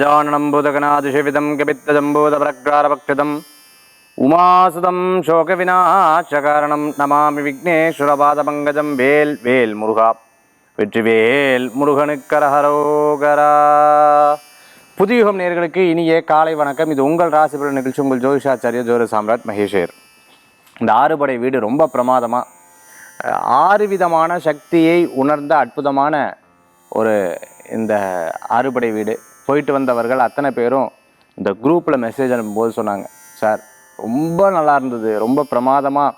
गजाननं भूतगणादिशिविदं कपित्तजम्बूतप्रक्रारभक्षितम् उमासुतं शोकविनाशकारणं नमामि विघ्नेश्वरपादपङ्कजं வேல் வேல் முருகா வெற்றிவேல் முருகனுக்கரஹரோகரா புதியுகம் நேர்களுக்கு இனிய காலை வணக்கம் இது உங்கள் ராசிபுர நிகழ்ச்சி உங்கள் ஜோதிஷாச்சாரிய ஜோர சாம்ராட் மகேஷேர் இந்த ஆறுபடை வீடு ரொம்ப பிரமாதமாக ஆறு விதமான சக்தியை உணர்ந்த அற்புதமான ஒரு இந்த ஆறுபடை வீடு போயிட்டு வந்தவர்கள் அத்தனை பேரும் இந்த குரூப்பில் மெசேஜ் அனுப்பும்போது சொன்னாங்க சார் ரொம்ப நல்லா இருந்தது. ரொம்ப பிரமாதமாக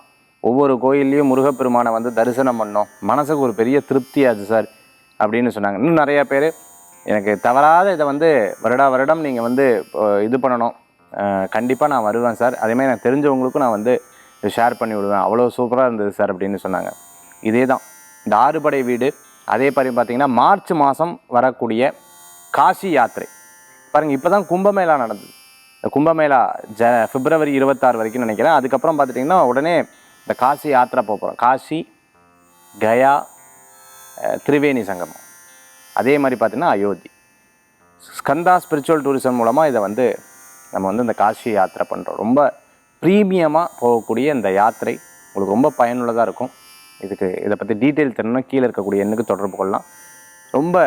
ஒவ்வொரு கோயில்லையும் முருகப்பெருமானை வந்து தரிசனம் பண்ணோம். மனசுக்கு ஒரு பெரிய திருப்தியாச்சு சார். அப்படின்னு சொன்னாங்க. இன்னும் நிறையா பேர் எனக்கு தவறாத இதை வந்து வருடா வருடம் நீங்கள் வந்து இது பண்ணணும். கண்டிப்பாக நான் வருவேன் சார். அதேமாதிரி எனக்கு தெரிஞ்சவங்களுக்கும் நான் வந்து ஷேர் பண்ணி விடுவேன். அவ்வளோ சூப்பராக இருந்தது சார் அப்படின்னு சொன்னாங்க. இதே தான் இந்த ஆறுபடை வீடு அதே மாதிரி பார்த்தீங்கன்னா மார்ச் மாதம் வரக்கூடிய காசி யாத்திரை. பாருங்கள் இப்போ தான் கும்பமேளா நடந்தது. இந்த கும்பமேளா ஜ பிப்ரவரி இருபத்தாறு வரைக்கும் நினைக்கிறேன். அதுக்கப்புறம் பார்த்துட்டிங்கன்னா உடனே இந்த காசி யாத்திரை போக போகிறோம் காசி கயா திரிவேணி சங்கமம். அதே மாதிரி பார்த்தீங்கன்னா அயோத்தி. ஸ்கந்தா ஸ்பிரிச்சுவல் டூரிசம் மூலமாக இதை வந்து நம்ம வந்து இந்த காசி யாத்திரை பண்ணுறோம் ரொம்ப ப்ரீமியமாக போகக்கூடிய இந்த யாத்திரை உங்களுக்கு ரொம்ப பயனுள்ளதாக இருக்கும். இதுக்கு இதை பற்றி டீட்டெயில் தெரியணும்னா கீழே இருக்கக்கூடிய எண்ணுக்கு தொடர்பு கொள்ளலாம். ரொம்ப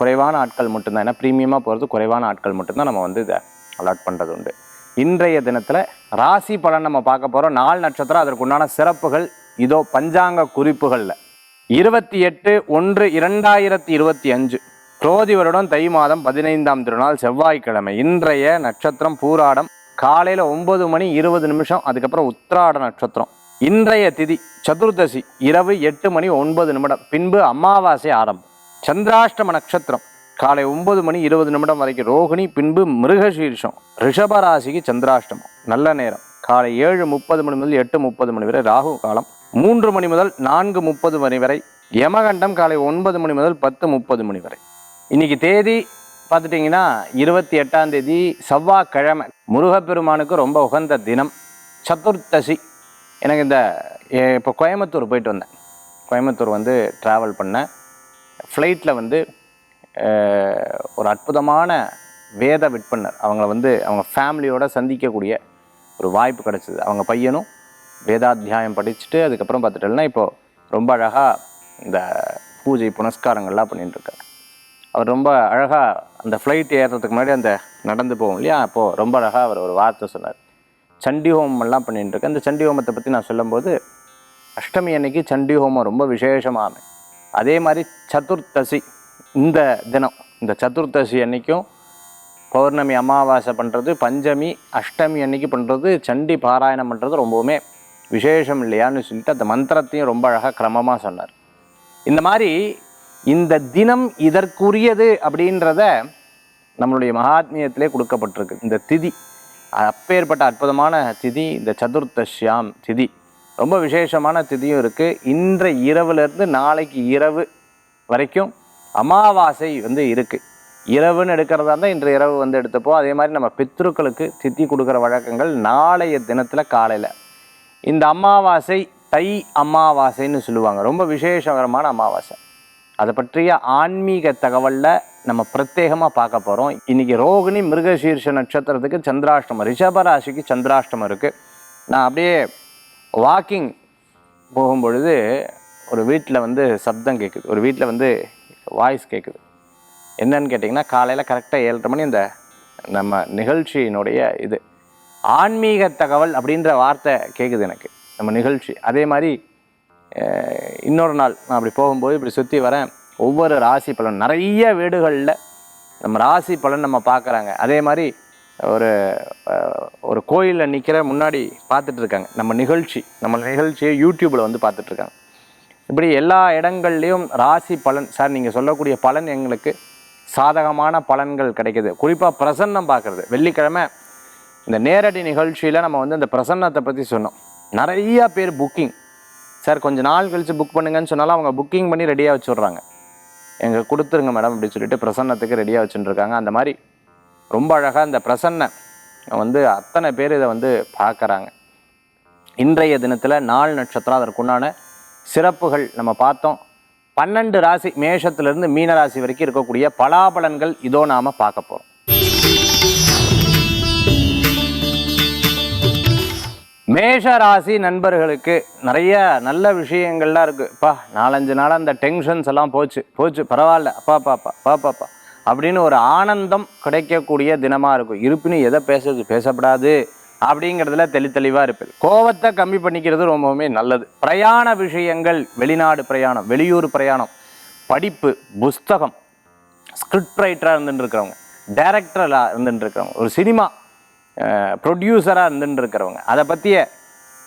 குறைவான ஆட்கள் மட்டும்தான். ஏன்னா ப்ரீமியமாக போகிறது குறைவான ஆட்கள் மட்டும்தான் நம்ம வந்து இதை அலாட் பண்ணுறது உண்டு. இன்றைய தினத்தில் ராசி பலன் நம்ம பார்க்க போகிறோம் நாலு நட்சத்திரம் அதற்குண்டான சிறப்புகள் இதோ பஞ்சாங்க குறிப்புகளில். இருபத்தி எட்டு ஒன்று இரண்டாயிரத்தி இருபத்தி அஞ்சு. குரோதி வருடம் தை மாதம் பதினைந்தாம் திருநாள் செவ்வாய்க்கிழமை. இன்றைய நட்சத்திரம் பூராடம் காலையில் ஒன்பது மணி இருபது நிமிஷம் அதுக்கப்புறம் உத்திராட நட்சத்திரம். இன்றைய திதி சதுர்தசி இரவு எட்டு மணி ஒன்பது நிமிடம். பின்பு அமாவாசை ஆரம்பம். சந்திராஷ்டம நட்சத்திரம். காலை ஒன்பது மணி இருபது நிமிடம் வரைக்கும் ரோகிணி பின்பு மிருகசீர்ஷம். ரிஷபராசிக்கு சந்திராஷ்டமம். நல்ல நேரம். காலை ஏழு முப்பது மணி முதல் எட்டு முப்பது மணி வரை ராகு காலம். மூன்று மணி முதல் நான்கு முப்பது மணி வரை யமகண்டம் காலை ஒன்பது மணி முதல் பத்து முப்பது மணி வரை. இன்னைக்கு தேதி பார்த்துட்டிங்கன்னா இருபத்தி எட்டாம் தேதி செவ்வாய்க்கிழமை. முருகப்பெருமானுக்கு ரொம்ப உகந்த தினம். சதுர்த்தசி. எனக்கு இந்த இப்போ கோயம்புத்தூர் போயிட்டு வந்தேன். கோயம்புத்தூர் வந்து ட்ராவல் பண்ணேன். ஃப்ளைட்டில் வந்து ஒரு அற்புதமான வேத விற்பனர். அவங்கள வந்து அவங்க ஃபேமிலியோடு சந்திக்கக்கூடிய ஒரு வாய்ப்பு கிடச்சிது. அவங்க பையனும் வேதாத்தியாயம் படிச்சுட்டு அதுக்கப்புறம் பார்த்துட்டோம்னா இப்போது ரொம்ப அழகாக இந்த பூஜை புனஸ்காரங்கள்லாம் பண்ணிட்டுருக்காரு. அவர் ரொம்ப அழகாக அந்த ஃப்ளைட் ஏறுறதுக்கு முன்னாடி அந்த நடந்து போவோம் இல்லையா? அப்போது ரொம்ப அழகாக அவர் ஒரு வார்த்தை சொன்னார். சண்டி ஹோமம் எல்லாம் பண்ணிட்டு அந்த சண்டி ஹோமத்தை பற்றி நான் சொல்லும்போது அஷ்டமி அன்னைக்கு சண்டி ஹோமம் ரொம்ப விசேஷமாக அதே மாதிரி சதுர்த்தசி இந்த தினம் இந்த சதுர்த்தசி அன்னைக்கும் பௌர்ணமி அமாவாசை பண்ணுறது பஞ்சமி அஷ்டமி அன்னைக்கு பண்ணுறது சண்டி பாராயணம் பண்ணுறது ரொம்பவுமே விசேஷம் இல்லையான்னு சொல்லிட்டு அந்த மந்திரத்தையும் ரொம்ப அழகாக கிரமமாக சொன்னார். இந்த மாதிரி இந்த தினம் இதற்குரியது அப்படின்றத நம்மளுடைய மகாத்மியத்திலே கொடுக்கப்பட்டிருக்கு. இந்த திதி அப்பேற்பட்ட அற்புதமான திதி இந்த சதுர்த்தஷ்யாம் திதி. ரொம்ப விசேஷமான திதியும் இருக்குது இன்றைய இரவுலேருந்து நாளைக்கு இரவு வரைக்கும் அமாவாசை வந்து இருக்குது இரவுன்னு எடுக்கிறதா இருந்தால் இன்று இரவு வந்து எடுத்துப்போம். அதே மாதிரி நம்ம பித்ருக்களுக்கு தித்தி கொடுக்குற வழக்கங்கள் நாளைய தினத்தில் காலையில். இந்த அமாவாசை தை அமாவாசைன்னு சொல்லுவாங்க. ரொம்ப விசேஷகரமான அமாவாசை. அதை பற்றிய ஆன்மீக தகவலில் நம்ம பிரத்யேகமாக பார்க்க போகிறோம் இன்றைக்கி ரோகிணி மிருகசீர்ஷ நட்சத்திரத்துக்கு சந்திராஷ்டமம் ரிஷபராசிக்கு சந்திராஷ்டமம் இருக்குது நான் அப்படியே வாக்கிங் போகும்பொழுது ஒரு வீட்டில் வந்து சப்தம் கேட்குது. ஒரு வீட்டில் வந்து வாய்ஸ் கேட்குது. என்னன்னு கேட்டிங்கன்னா காலையில் கரெக்டாக ஏழரை மணி இந்த நம்ம நிகழ்ச்சியினுடைய இது. ஆன்மீக தகவல் அப்படின்ற வார்த்தை கேட்குது எனக்கு. நம்ம நிகழ்ச்சி. அதே மாதிரி இன்னொரு நாள் நான் அப்படி போகும்போது இப்படி சுற்றி வரேன். ஒவ்வொரு ராசி பலன். நிறைய வீடுகளில் நம்ம ராசி பலன் நம்ம பார்க்குறாங்க. அதே மாதிரி ஒரு ஒரு கோயிலில் நிற்கிற முன்னாடி பார்த்துட்டு இருக்காங்க. நம்ம நிகழ்ச்சி நம்ம நிகழ்ச்சியை யூடியூப்பில் வந்து பார்த்துட்ருக்காங்க இப்படி எல்லா இடங்கள்லையும் ராசி பலன் சார் நீங்கள் சொல்லக்கூடிய பலன் எங்களுக்கு சாதகமான பலன்கள் கிடைக்கிது. குறிப்பாக பிரசன்னம் பார்க்குறது. வெள்ளிக்கிழமை இந்த நேரடி நிகழ்ச்சியில் நம்ம வந்து இந்த பிரசன்னத்தை பற்றி சொன்னோம். நிறையா பேர் புக்கிங் சார் கொஞ்சம் நாள் கழித்து புக் பண்ணுங்கன்னு சொன்னாலும் அவங்க புக்கிங் பண்ணி ரெடியாக வச்சுட்றாங்க. எங்கள் கொடுத்துருங்க மேடம் அப்படி சொல்லிட்டு பிரசன்னத்துக்கு ரெடியாக வச்சுட்டுருக்காங்க அந்த மாதிரி ரொம்ப அழகாக இந்த பிரசன்ன வந்து அத்தனை பேர் இதை வந்து பார்க்குறாங்க. இன்றைய தினத்தில் நாலு நட்சத்திரம் அதற்குண்டான சிறப்புகள் நம்ம பார்த்தோம். பன்னெண்டு ராசி மேஷத்திலிருந்து மீன ராசி வரைக்கும் இருக்கக்கூடிய பலாபலன்கள் இதோ நாம் பார்க்க போகிறோம் மேஷ ராசி நண்பர்களுக்கு நிறைய நல்ல விஷயங்கள்லாம் இருக்குது பா நாலஞ்சு நாளாக அந்த டென்ஷன்ஸ் எல்லாம் போச்சு. போச்சு பரவாயில்ல. அப்பா பாப்பா பாப்பாப்பா அப்படின்னு ஒரு ஆனந்தம் கிடைக்கக்கூடிய தினமாக இருக்கும். இருப்பினும் எதை பேசுறது? பேசப்படாது. அப்படிங்கிறதுல தெளித்தெளிவாக இருப்பது. கோவத்தை கம்மி பண்ணிக்கிறது ரொம்பவுமே நல்லது. பிரயாண விஷயங்கள் வெளிநாடு பிரயாணம் வெளியூர் பிரயாணம் படிப்பு புஸ்தகம் ஸ்கிரிப்ட் ரைட்டராக இருந்துட்டு இருக்கிறவங்க டைரக்டராக இருந்துட்டு இருக்கிறவங்க ஒரு சினிமா ப்ரொடியூசராக இருந்துட்டு இருக்கிறவங்க அதை பற்றிய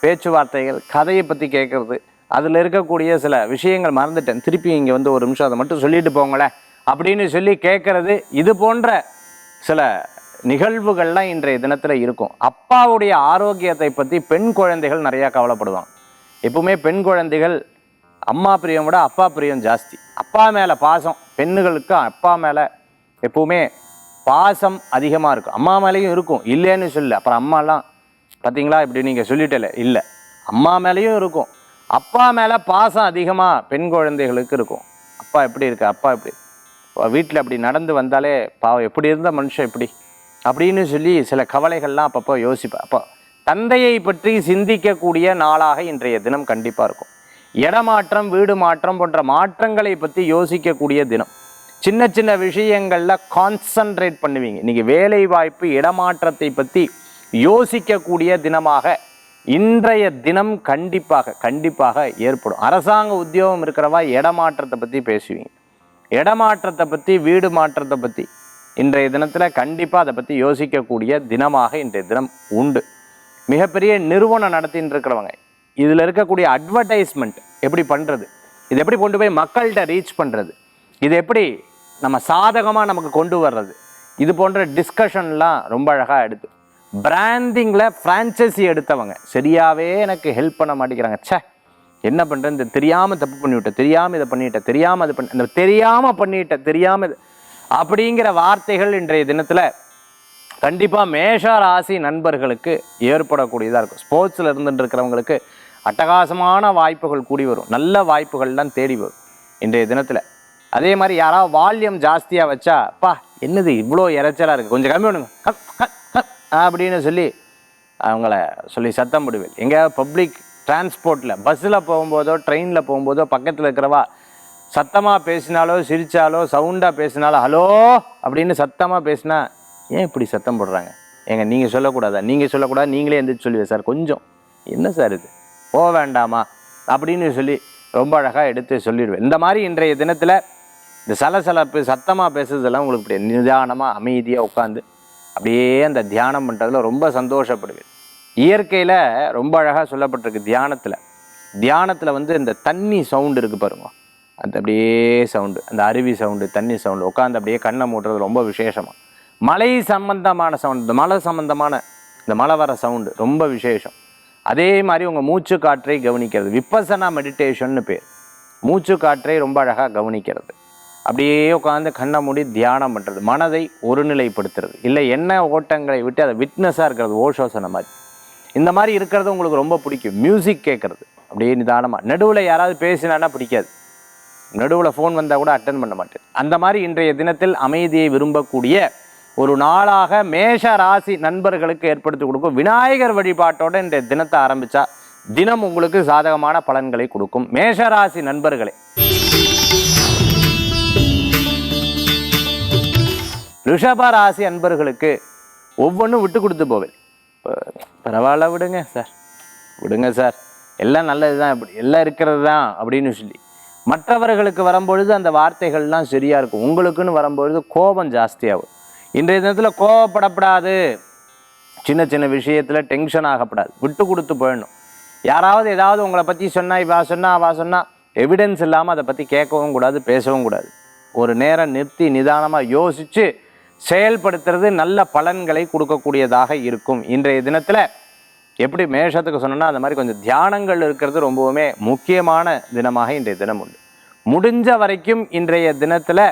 பேச்சுவார்த்தைகள் கதையை பற்றி கேட்குறது அதில் இருக்கக்கூடிய சில விஷயங்கள் மறந்துட்டேன். திருப்பி இங்கே வந்து ஒரு நிமிஷம் அதை மட்டும் சொல்லிட்டு போங்களேன். அப்படின்னு சொல்லி கேட்குறது இது போன்ற சில நிகழ்வுகள்லாம் இன்றைய தினத்தில் இருக்கும். அப்பாவுடைய ஆரோக்கியத்தை பற்றி பெண் குழந்தைகள் நிறையா கவலைப்படுவாங்க. எப்பவுமே பெண் குழந்தைகள் அம்மா பிரியம் விட அப்பா பிரியம் ஜாஸ்தி. அப்பா மேலே பாசம் பெண்ணுகளுக்கு அப்பா மேலே எப்பவுமே பாசம் அதிகமாக இருக்கும். அம்மா மேலேயும் இருக்கும். இல்லைன்னு சொல்லலை. அப்புறம் அம்மாலாம் பார்த்தீங்களா இப்படி நீங்கள் சொல்லிட்டல இல்லை. அம்மா மேலேயும் இருக்கும். அப்பா மேலே பாசம் அதிகமாக பெண் குழந்தைகளுக்கு இருக்கும். அப்பா எப்படி இருக்கு? அப்பா எப்படி வீட்டில் அப்படி நடந்து வந்தாலே பாவம் எப்படி இருந்த மனுஷன் எப்படி அப்படின்னு சொல்லி சில கவலைகள்லாம் அப்பப்போ யோசிப்பேன் அப்போ தந்தையை பற்றி சிந்திக்கக்கூடிய நாளாக இன்றைய தினம் கண்டிப்பாக இருக்கும். இடமாற்றம் வீடு மாற்றம் போன்ற மாற்றங்களை பற்றி யோசிக்கக்கூடிய தினம். சின்ன சின்ன விஷயங்களில் கான்சன்ட்ரேட் பண்ணுவீங்க. இன்றைக்கி வேலை வாய்ப்பு இடமாற்றத்தை பற்றி யோசிக்கக்கூடிய தினமாக இன்றைய தினம் கண்டிப்பாக கண்டிப்பாக ஏற்படும். அரசாங்க உத்தியோகம் இருக்கிறவா இடமாற்றத்தை பற்றி பேசுவீங்க. இடமாற்றத்தை பற்றி வீடு மாற்றத்தை பற்றி இன்றைய தினத்தில் கண்டிப்பாக அதை பற்றி யோசிக்கக்கூடிய தினமாக இன்றைய தினம் உண்டு. மிகப்பெரிய நிறுவனம் நடத்தின்னு இருக்கிறவங்க இதில் இருக்கக்கூடிய அட்வர்டைஸ்மெண்ட் எப்படி பண்ணுறது இது எப்படி கொண்டு போய் மக்கள்கிட்ட ரீச் பண்ணுறது இது எப்படி நம்ம சாதகமாக நமக்கு கொண்டு வர்றது? இது போன்ற டிஸ்கஷன்லாம் ரொம்ப அழகாக எடுத்து. பிராண்டிங்கில் ஃப்ரான்ச்சைசி எடுத்தவங்க. சரியாகவே எனக்கு ஹெல்ப் பண்ண மாட்டேங்கிறாங்க. ச்சே என்ன பண்ணுறேன் இந்த தெரியாமல் தப்பு பண்ணிவிட்டேன் தெரியாமல் இதை பண்ணிவிட்டேன் தெரியாமல் அது பண்ண இந்த தெரியாமல் பண்ணிட்டேன் தெரியாமல் இது அப்படிங்கிற வார்த்தைகள் இன்றைய தினத்தில் கண்டிப்பாக மேஷ ராசி நண்பர்களுக்கு ஏற்படக்கூடியதாக இருக்கும். ஸ்போர்ட்ஸில் இருந்துட்டு இருக்கிறவங்களுக்கு அட்டகாசமான வாய்ப்புகள் கூடி வரும். நல்ல வாய்ப்புகள்லாம் தேடி வரும் இன்றைய தினத்தில். அதே மாதிரி யாராவது வால்யூம் ஜாஸ்தியாக வச்சா பா என்னது இவ்வளோ இறைச்சலாக இருக்குது கொஞ்சம் கம்மி பண்ணுங்க. அப்படின்னு சொல்லி அவங்கள சொல்லி சத்தம் விடுவேன் எங்கேயாவது பப்ளிக் டிரான்ஸ்போர்ட்டில் பஸ்ஸில் போகும்போதோ ட்ரெயினில் போகும்போதோ பக்கத்தில் இருக்கிறவா சத்தமாக பேசினாலோ சிரித்தாலோ சவுண்டாக பேசினாலோ ஹலோ? அப்படின்னு சத்தமாக பேசினா ஏன் இப்படி சத்தம் போடுறாங்க? ஏங்க நீங்கள் சொல்லக்கூடாதா? நீங்கள் சொல்லக்கூடாது? நீங்களே எந்திரிச்சு சொல்லுவேன் சார் கொஞ்சம். என்ன சார் இது? போக வேண்டாமா? அப்படின்னு சொல்லி ரொம்ப அழகாக எடுத்து சொல்லிடுவேன். இந்த மாதிரி இன்றைய தினத்தில் இந்த சலசலப்பு சத்தமாக பேசுறதெல்லாம் உங்களுக்கு இப்படி நிதானமாக அமைதியாக உட்காந்து அப்படியே அந்த தியானம் பண்ணுறதுல ரொம்ப சந்தோஷப்படுவேன். இயற்கையில் ரொம்ப அழகாக சொல்லப்பட்டிருக்கு தியானத்தில். தியானத்தில் வந்து இந்த தண்ணி சவுண்டு இருக்குது பாருங்க. அந்த அப்படியே சவுண்டு அந்த அருவி சவுண்டு தண்ணி சவுண்டு உட்காந்து அப்படியே கண்ணை மூட்டுறது ரொம்ப விசேஷமாக மலை சம்பந்தமான சவுண்டு இந்த மலை சம்பந்தமான இந்த மலை வர சவுண்டு ரொம்ப விசேஷம். அதே மாதிரி உங்கள் மூச்சு காற்றை கவனிக்கிறது. விப்பசனா மெடிடேஷன்னு பேர். மூச்சு காற்றை ரொம்ப அழகாக கவனிக்கிறது. அப்படியே உட்காந்து கண்ணை மூடி தியானம் பண்ணுறது மனதை ஒருநிலைப்படுத்துறது. இல்லை என்ன ஓட்டங்களை விட்டு அதை விட்னஸாக இருக்கிறது. ஓஷோசன மாதிரி. இந்த மாதிரி இருக்கிறது உங்களுக்கு ரொம்ப பிடிக்கும். மியூசிக் கேட்குறது அப்படியே நிதானமாக நடுவில் யாராவது பேசினான்னா பிடிக்காது. நடுவில் ஃபோன் வந்தால் கூட அட்டன் பண்ண மாட்டேன். அந்த மாதிரி இன்றைய தினத்தில் அமைதியை விரும்பக்கூடிய ஒரு நாளாக மேஷ ராசி நண்பர்களுக்கு ஏற்படுத்தி கொடுக்கும் விநாயகர் வழிபாட்டோட இன்றைய தினத்தை ஆரம்பித்தா தினம் உங்களுக்கு சாதகமான பலன்களை கொடுக்கும். மேஷ ராசி நண்பர்களே. ரிஷப ராசி அன்பர்களுக்கு ஒவ்வொன்றும் விட்டு கொடுத்து போவேன். இப்போ பரவாயில்ல விடுங்க சார் விடுங்க சார் எல்லாம் நல்லது தான் இப்படி எல்லாம் இருக்கிறது தான் அப்படின்னு சொல்லி. மற்றவர்களுக்கு வரும்பொழுது அந்த வார்த்தைகள்லாம் சரியா இருக்கும். உங்களுக்குன்னு வரும்பொழுது கோபம் ஜாஸ்தியாகும். இன்றைய தினத்தில் கோபப்படப்படாது சின்ன சின்ன விஷயத்தில் டென்ஷன் ஆகப்படாது. விட்டு கொடுத்து போயிடணும். யாராவது ஏதாவது உங்களை பற்றி சொன்னால் இவா சொன்னா அவா சொன்னா எவிடன்ஸ் இல்லாமல் அதை பற்றி கேட்கவும் கூடாது பேசவும் கூடாது. ஒரு நேரம் நிறுத்தி நிதானமாக யோசித்து செயல்படுத்துறது நல்ல பலன்களை கொடுக்கக்கூடியதாக இருக்கும். இன்றைய தினத்தில் எப்படி மேஷத்துக்கு சொன்னோன்னா அந்த மாதிரி கொஞ்சம் தியானங்கள் இருக்கிறது ரொம்பவுமே முக்கியமான தினமாக இன்றைய தினம் உண்டு. முடிஞ்ச வரைக்கும் இன்றைய தினத்தில்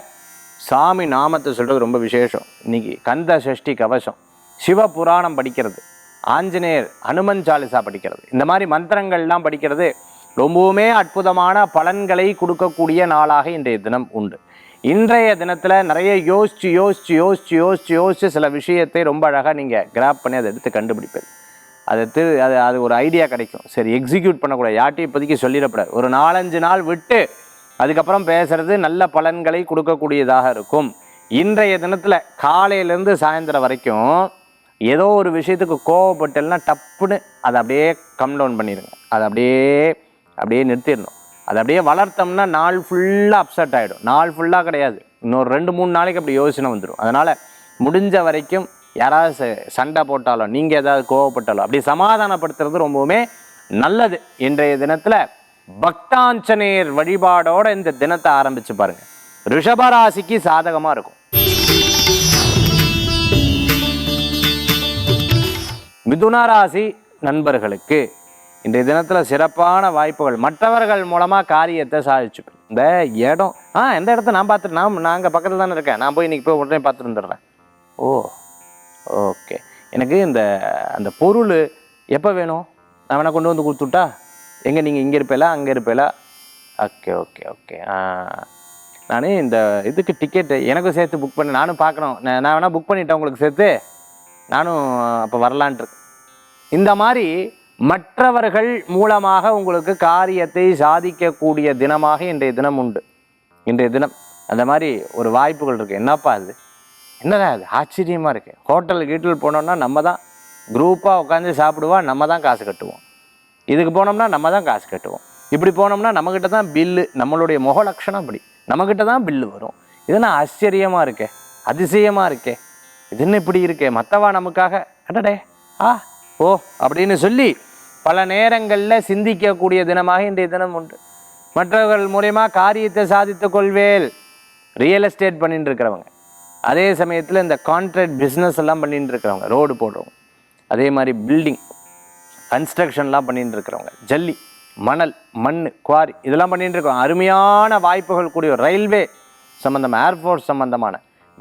சாமி நாமத்தை சொல்கிறது ரொம்ப விசேஷம். இன்னைக்கு கந்த சஷ்டி கவசம் சிவ புராணம் படிக்கிறது ஆஞ்சநேயர் ஹனுமன் சாலிசா படிக்கிறது இந்த மாதிரி மந்திரங்கள்லாம் படிக்கிறது ரொம்பவுமே அற்புதமான பலன்களை கொடுக்கக்கூடிய நாளாக இன்றைய தினம் உண்டு. இன்றைய தினத்தில் நிறைய யோசிச்சு யோசிச்சு யோசிச்சு யோசிச்சு யோசிச்சு சில விஷயத்தை ரொம்ப அழகாக நீங்கள் கிராப் பண்ணி அதை எடுத்து கண்டுபிடிப்பது. அதை திரு அது அது ஒரு ஐடியா கிடைக்கும். சரி எக்ஸிக்யூட் பண்ணக்கூடாது. யார்ட்டையும் இப்போதைக்கு சொல்லிடக்கூடாது ஒரு நாலஞ்சு நாள் விட்டு அதுக்கப்புறம் பேசுகிறது நல்ல பலன்களை கொடுக்கக்கூடியதாக இருக்கும். இன்றைய தினத்தில் காலையிலேருந்து சாயந்தரம் வரைக்கும் ஏதோ ஒரு விஷயத்துக்கு கோவப்பட்டல்னா டப்புன்னு அதை அப்படியே கம் டவுன் பண்ணிடுங்க. அதை அப்படியே அப்படியே நிறுத்திடணும். அதை அப்படியே வளர்த்தோம்னா நாள் ஃபுல்லாக அப்செட் ஆகிடும் நாள் ஃபுல்லாக கிடையாது. இன்னொரு ரெண்டு மூணு நாளைக்கு அப்படி யோசனை வந்துடும் அதனால் முடிஞ்ச வரைக்கும் யாராவது சண்டை போட்டாலும் நீங்கள் ஏதாவது கோவப்பட்டாலும் அப்படி சமாதானப்படுத்துறது ரொம்பவுமே நல்லது. இன்றைய தினத்தில் பக்தாஞ்சனேயர் வழிபாடோட இந்த தினத்தை ஆரம்பிச்சு பாருங்க. ரிஷபராசிக்கு சாதகமாக இருக்கும். மிதுன ராசி நண்பர்களுக்கு இன்றைய தினத்தில் சிறப்பான வாய்ப்புகள். மற்றவர்கள் மூலமாக காரியத்தை சாதிச்சுப்பேன் இந்த இடம். ஆ எந்த இடத்த நான் பார்த்துட்டு நான் நாங்கள் பக்கத்தில் தானே இருக்கேன். நான் போய் இன்றைக்கி போய் உடனே பார்த்துட்டு வந்துடுறேன். Oh okay. எனக்கு இந்த அந்த பொருள் எப்போ வேணும்? நான் வேணால் கொண்டு வந்து கொடுத்துட்டா? எங்கே நீங்கள் இங்கே இருப்பேலா அங்கே இருப்பேலா? Okay okay okay. ஆ நான் இந்த இதுக்கு டிக்கெட்டு எனக்கும் சேர்த்து புக் பண்ணி நானும் பார்க்கணும். நான் வேணால் புக் பண்ணிட்டேன் உங்களுக்கு சேர்த்து. நானும் அப்போ வரலான்ட்டு இந்த மாதிரி மற்றவர்கள் மூலமாக உங்களுக்கு காரியத்தை சாதிக்கக்கூடிய தினமாக இன்றைய தினம் உண்டு. இன்றைய தினம் அந்த மாதிரி ஒரு வாய்ப்புகள் இருக்குது என்னப்பா அது? என்னடா அது? ஆச்சரியமாக இருக்குது ஹோட்டல் கீட்டல் போனோம்னா நம்ம தான் குரூப்பாக உட்காந்து சாப்பிடுவா நம்ம தான் காசு கட்டுவோம். இதுக்கு போனோம்னா நம்ம தான் காசு கட்டுவோம். இப்படி போனோம்னா நம்மக்கிட்ட தான் பில்லு நம்மளுடைய முக லட்சணம் அப்படி. நம்மக்கிட்ட தான் பில்லு வரும். இதெல்லாம் ஆச்சரியமாக இருக்கே? அதிசயமாக இருக்கே? இது என்ன இப்படி இருக்கே? மற்றவா நமக்காக? அடடே! ஆ ஓ அப்படின்னு சொல்லி பல நேரங்களில் சிந்திக்கக்கூடிய தினமாக இன்றைய தினம் உண்டு. மற்றவர்கள் மூலயமா காரியத்தை சாதித்து கொள்வேல். ரியல் எஸ்டேட் பண்ணிட்டு இருக்கிறவங்க அதே சமயத்தில் இந்த கான்ட்ராக்ட் பிஸ்னஸ் எல்லாம் பண்ணிட்டு இருக்கிறவங்க ரோடு போடுறவங்க. அதே மாதிரி பில்டிங் கன்ஸ்ட்ரக்ஷன்லாம் பண்ணிட்டு இருக்கிறவங்க ஜல்லி மணல் மண் குவாரி இதெல்லாம் பண்ணிட்டு இருக்கோம் அருமையான வாய்ப்புகள் கூடிய ரயில்வே சம்மந்தம் ஏர்ஃபோர்ஸ் சம்மந்தமான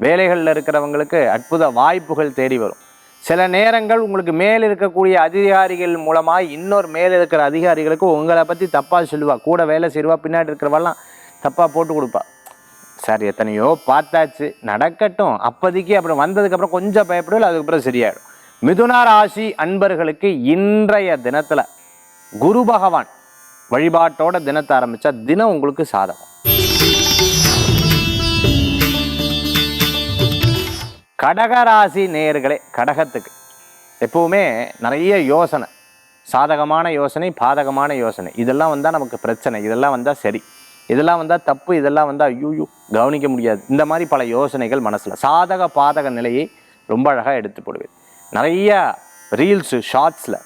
வேலைகளில் இருக்கிறவங்களுக்கு அற்புத வாய்ப்புகள் தேடி வரும். சில நேரங்கள் உங்களுக்கு மேல் இருக்கக்கூடிய அதிகாரிகள் மூலமாக இன்னொரு மேல் இருக்கிற அதிகாரிகளுக்கு உங்களை பற்றி தப்பாக சொல்லுவா. கூட வேலை செய்வா பின்னாடி இருக்கிறவெல்லாம் தப்பாக போட்டு கொடுப்பா. சார் எத்தனையோ பார்த்தாச்சு. நடக்கட்டும். அப்போதைக்கு அப்புறம் வந்ததுக்கப்புறம் கொஞ்சம் பயப்படுவதில் அதுக்கப்புறம் சரியாயிடும். மிதுன ராசி அன்பர்களுக்கு இன்றைய தினத்தில் குரு பகவான் வழிபாட்டோட தினத்தை ஆரம்பிச்சா தினம் உங்களுக்கு சாதகம். கடகராசி நேர்களே கடகத்துக்கு. எப்போவுமே நிறைய யோசனை. சாதகமான யோசனை பாதகமான யோசனை. இதெல்லாம் வந்தால் நமக்கு பிரச்சனை இதெல்லாம் வந்தால் சரி. இதெல்லாம் வந்தால் தப்பு இதெல்லாம் வந்தால் ஐயோ கவனிக்க முடியாது. இந்த மாதிரி பல யோசனைகள் மனசில். சாதக பாதக நிலையை ரொம்ப அழகாக எடுத்து போடுவேன் நிறைய ரீல்ஸு ஷார்ட்ஸில்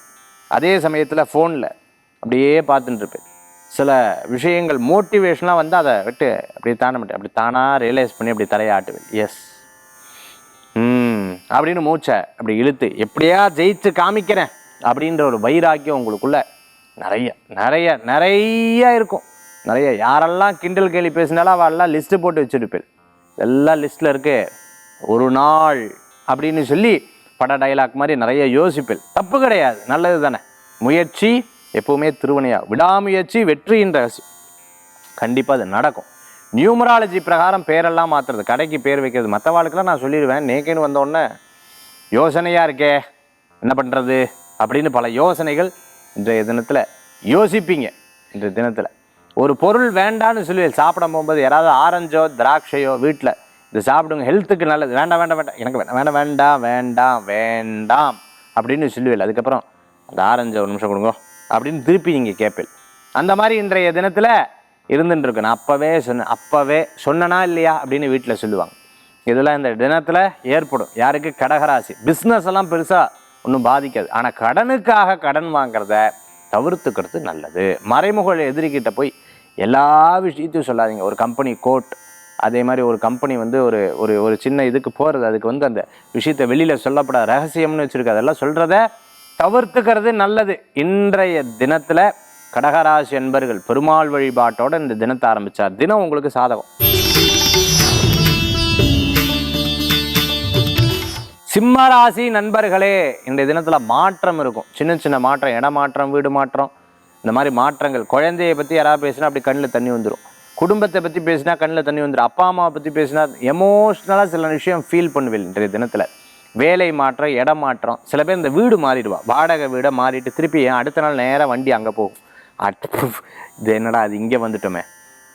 அதே சமயத்தில் ஃபோனில் அப்படியே பார்த்துட்டுருப்பேன். சில விஷயங்கள் மோட்டிவேஷனாக வந்து அதை விட்டு அப்படியே தாண்ட மாட்டேன் அப்படி தானாக ரியலைஸ் பண்ணி அப்படி தலையாட்டுவேன் எஸ் அப்படின்னு மூச்சை அப்படி இழுத்து எப்படியா ஜெயிச்சு காமிக்கிறேன் அப்படின்ற ஒரு வைராக்கியம் உங்களுக்குள்ள நிறைய நிறைய நிறைய இருக்கும். நிறைய யாரெல்லாம் கிண்டல் கேலி பேசினாலும் அவெல்லாம் லிஸ்ட்டு போட்டு வச்சுருப்பேன் எல்லாம் லிஸ்ட்டில் இருக்கு ஒரு நாள் அப்படின்னு சொல்லி பட டைலாக் மாதிரி நிறைய யோசிப்பேன் தப்பு கிடையாது நல்லது தானே. முயற்சி எப்போவுமே திருவனையா விடாமுயற்சி வெற்றியின் ரகசியம். கண்டிப்பாக அது நடக்கும். நியூமராலஜி பிரகாரம் பேரெல்லாம் மாற்றுறது கடைக்கு பேர் வைக்கிறது. மற்ற மற்றவாளுக்கெல்லாம் நான் சொல்லிடுவேன். நேக்கேன்னு வந்தோடனே யோசனையாக இருக்கே என்ன பண்ணுறது அப்படின்னு பல யோசனைகள் இன்றைய தினத்தில் யோசிப்பீங்க. இன்றைய தினத்தில். ஒரு பொருள் வேண்டான்னு சொல்லி சாப்பிட போகும்போது யாராவது ஆரஞ்சோ திராட்சையோ வீட்டில் இது சாப்பிடுங்க ஹெல்த்துக்கு நல்லது. வேண்டாம் வேண்டாம் வேண்டாம். எனக்கு வேண்டாம். வேண்டாம் வேண்டாம் வேண்டாம் வேண்டாம் அப்படின்னு சொல்லுவேன். அதுக்கப்புறம் அந்த ஆரஞ்சை ஒரு நிமிஷம் கொடுங்க அப்படின்னு திருப்பி நீங்கள் கேட்பேன். அந்த மாதிரி இன்றைய தினத்தில் இருந்துட்டுருக்கணும் நான் அப்போவே சொன்னேன் அப்போவே சொன்னனா இல்லையா அப்படின்னு வீட்டில் சொல்லுவாங்க. இதெல்லாம் இந்த தினத்தில் ஏற்படும். யாருக்கு? கடகராசி. பிஸ்னஸ் எல்லாம் பெருசாக ஒன்றும் பாதிக்காது. ஆனால் கடனுக்காக கடன் வாங்குறத தவிர்த்துக்கிறது நல்லது. மறைமுக எதிரிக்கிட்ட போய் எல்லா விஷயத்தையும் சொல்லாதீங்க. ஒரு கம்பெனி கோட் அதே மாதிரி ஒரு கம்பெனி வந்து ஒரு ஒரு ஒரு சின்ன இதுக்கு போகிறது அதுக்கு வந்து அந்த விஷயத்தை வெளியில் சொல்லப்படாத ரகசியம்னு வச்சுருக்கு. அதெல்லாம் சொல்கிறத தவிர்த்துக்கிறது நல்லது. இன்றைய தினத்தில் கடகராசி என்பர்கள் பெருமாள் வழிபாட்டோட இந்த தினத்தை ஆரம்பிச்சார். தினம் உங்களுக்கு சாதகம். சிம்ம ராசி நண்பர்களே இந்த தினத்தில் மாற்றம் இருக்கும். சின்ன சின்ன மாற்றம் இடமாற்றம் வீடு மாற்றம் இந்த மாதிரி மாற்றங்கள். குழந்தையை பற்றி யாராவது பேசினா அப்படி கண்ணில் தண்ணி வந்துடும் குடும்பத்தை பற்றி பேசினா கண்ணில் தண்ணி வந்துடும் அப்பா அம்மாவை பற்றி பேசினா எமோஷ்னலாக சில விஷயம் ஃபீல் பண்ணுவேன் இன்றைய தினத்தில். வேலை மாற்றம் இடம் மாற்றம். சில பேர் இந்த வீடு மாறிடுவா. வாடகை வீடை மாறிட்டு திருப்பி ஏன் அடுத்த நாள் நேராக வண்டி அங்கே போகும். அட் இது என்னடா அது இங்கே வந்துட்டோமே.